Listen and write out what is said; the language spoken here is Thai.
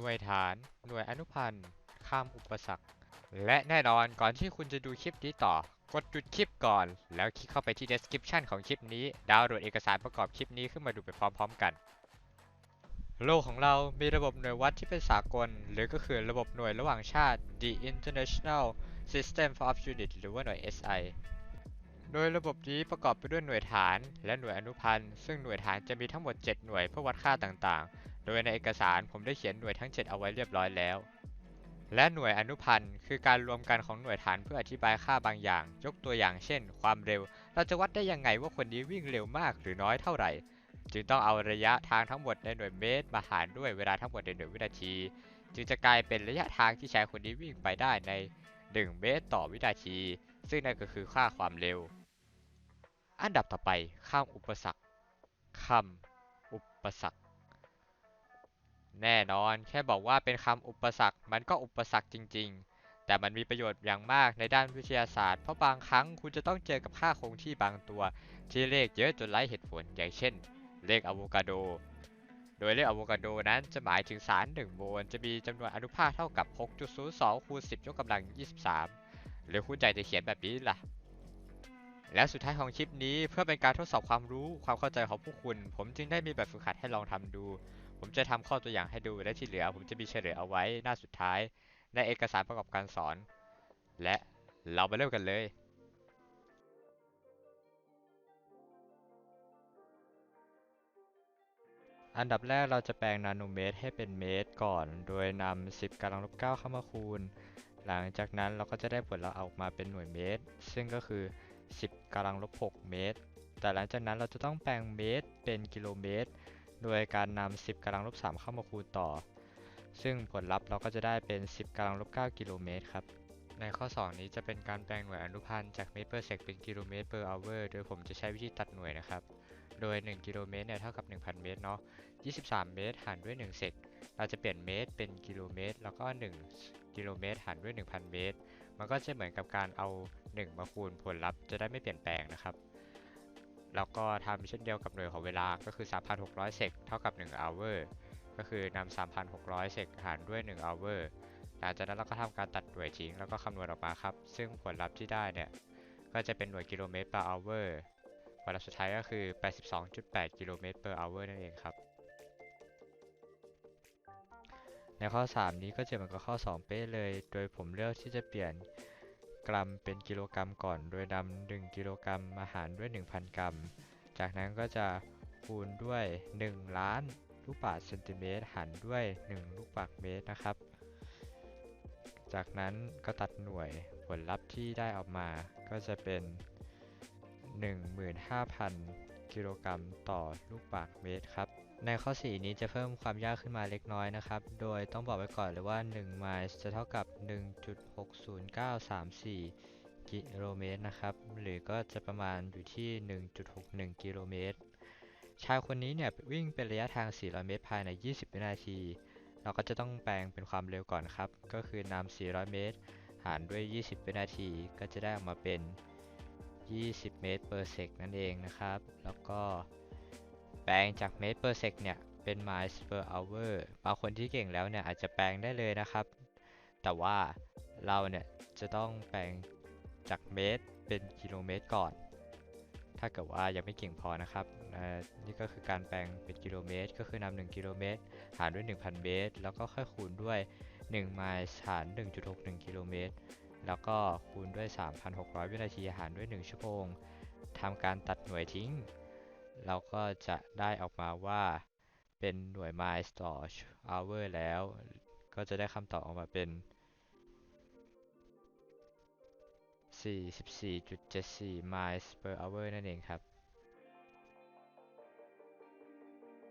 น่วยฐาน หน่วยอนุพันธ์ข้ามอุปสรรค และแน่นอนก่อนที่คุณจะดูคลิปนี้ต่อ กดหยุดคลิปก่อน แล้วคลิกเข้าไปที่ description ของคลิปนี้ ดาวน์โหลดเอกสารประกอบคลิปนี้ขึ้นมาดูไปพร้อมๆกัน โลกของเรามีระบบหน่วยวัดที่เป็นสากล หรือก็คือระบบหน่วยระหว่างชาติ The International System of Units หรือว่าหน่วย SI โดยระบบนี้ประกอบไปด้วยหน่วยฐาน และหน่วยอนุพันธ์ ซึ่งหน่วยฐานจะมีทั้งหมด 7 หน่วยเพื่อวัดค่าต่างๆ โดยในเอกสารผมได้เขียนหน่วยทั้ง 7 เอาไว้เรียบร้อยแล้ว และหน่วยอนุพันธ์คือการรวมกันของหน่วยฐานเพื่ออธิบายค่าบางอย่าง ยกตัวอย่างเช่น ความเร็ว เราจะวัดได้ยังไงว่าคนนี้วิ่งเร็วมากหรือน้อยเท่าไหร่ จึงต้องเอาระยะทางทั้งหมดในหน่วยเมตร มาหารด้วยเวลาทั้งหมดในหน่วยวินาที จึงจะกลายเป็นระยะทางที่ชายคนนี้วิ่งไปได้ใน 1 เมตรต่อวินาที ซึ่งนั่นก็คือค่าความเร็ว อันดับต่อไปข้ามอุปสรรคคำอุปสรรค แน่นอนแค่บอกว่าเป็นคำอุปสรรค มันก็อุปสรรคจริง ๆ แต่มันมีประโยชน์อย่างมากในด้านวิทยาศาสตร์ เพราะบางครั้งคุณจะต้องเจอกับค่าคงที่บางตัว ที่เลขเยอะจนไร้เหตุผลอย่างเช่น เลขอะโวคาโด โดยเลขอะโวคาโดนั้นจะหมายถึงสาร1โมลจะมีจำนวนอนุภาคเท่ากับ 6.02คูณ10ยกกำลัง 23 หรือคุณใจจะเขียนแบบนี้ล่ะและสุดท้ายของคลิปนี้เพื่อเป็นการทดสอบความรู้ความเข้าใจของผู้คุณ ผมจึงได้มีแบบฝึกหัดให้ลองทำดู ผมจะทำข้อตัวอย่างให้ดูและที่เหลือ ผมจะมีเฉลยเอาไว้หน้าสุดท้าย ในเอกสารประกอบการสอน และเราไปเริ่มกันเลยอันดับแรกเราจะแปลงนาโนเมตรให้เป็นเมตรก่อน โดยนำ 10กำลังลบ9เข้ามาคูณ หลังจากนั้นเราก็จะได้ผลลัพธ์ออกมาเป็นหน่วยเมตร ซึ่งก็คือ 10กำลังลบ6เมตร แต่หลังจากนั้นเราจะต้องแปลงเมตรเป็นกิโลเมตร โดยการนำ10กำลังลบ3เข้ามาคูณต่อ ซึ่งผลลัพธ์เราก็จะได้เป็น10กำลังลบ9กิโลเมตรครับในข้อ 2 นี้จะเป็นการแปลงหน่วยอนุพันธ์จากเมตร per sec เป็นกิโลเมตร per hour โดยผมจะใช้วิธีตัดหน่วยนะครับ โดย 1 กิโลเมตรเนี่ยเท่ากับ 1,000 เมตรเนาะ 23 เมตรหารด้วย 1 เซก เราจะเปลี่ยนเมตรเป็นกิโลเมตร แล้วก็ 1 กิโลเมตรหารด้วย 1,000 เมตร มันก็จะเหมือนกับการเอา 1 มาคูณผลลัพธ์จะได้ไม่เปลี่ยนแปลงนะครับ แล้วก็ทำเช่นเดียวกับหน่วยของเวลาก็คือ 3,600 เซกเท่ากับ1 hour ก็คือนำ 3,600 เซกหารด้วย 1 hour หลังจากนั้นเราก็ทำการตัดหน่วยทิ้งแล้วก็คำนวณออกมาครับ ซึ่งผลลัพธ์ที่ได้เนี่ย ก็จะเป็นหน่วยกิโลเมตร per hour ผลลัพธ์สุดท้ายก็คือ 82.8 กิโลเมตร per hour นั่นเองครับ ในข้อ 3 นี้ก็จะเหมือนกับข้อ 2 เป๊ะเลย โดยผมเลือกที่จะเปลี่ยน กรัมเป็นกิโลกรัมก่อน โดยนำ1กิโลกรัมมาหารด้วย 1,000 กรัม จากนั้นก็จะคูณด้วย 1 ล้านลูกบาศก์เซนติเมตรหารด้วย 1 ลูกบาศก์เมตรนะครับ จากนั้นก็ตัดหน่วยผลลัพธ์ที่ได้ออกมาก็จะเป็น 15,000 กิโลกรัมต่อลูกบาศก์เมตรครับ ในข้อ 4 นี้จะเพิ่มความยากขึ้นมาเล็กน้อยนะครับ โดยต้องบอกไว้ก่อนเลยว่า1ไมล์จะเท่ากับ 1.60934 กิโลเมตรนะครับ หรือก็จะประมาณอยู่ที่ 1.61 กิโลเมตร ชายคนนี้เนี่ยวิ่งเป็นระยะทาง 400 เมตรภายใน 20 วินาที เราก็จะต้องแปลงเป็นความเร็วก่อนครับ ก็คือนำ 400 เมตร หารด้วย 20 วินาที ก็จะได้ออกมาเป็น 20 เมตร per sec นั่นเองนะครับ แล้วก็ ปลงจากเมตร per sec เนี่ยเป็น miles per hour บางคนที่เก่งแล้วเนี่ยอาจจะแปลงได้เลยนะครับ แต่ว่าเราเนี่ยจะต้องแปลงจากเมตรเป็นกิโลเมตรก่อน ถ้าเกิดว่ายังไม่เก่งพอนะครับ นี่ก็คือการแปลงเป็นกิโลเมตร ก็คือนำ1กิโลเมตรหารด้วย 1,000 เมตร แล้วก็ค่อยคูณด้วย1ไมล์หาร 1.61 กิโลเมตร แล้วก็คูณด้วย 3,600 วินาทีหารด้วย 1 ชั่วโมงทำการตัดหน่วยทิ้ง เราก็จะได้ออกมาว่าเป็นหน่วย miles ต่อ hour แล้ว ก็จะได้คำตอบออกมาเป็น 44.74 miles per hour นั่นเองครับ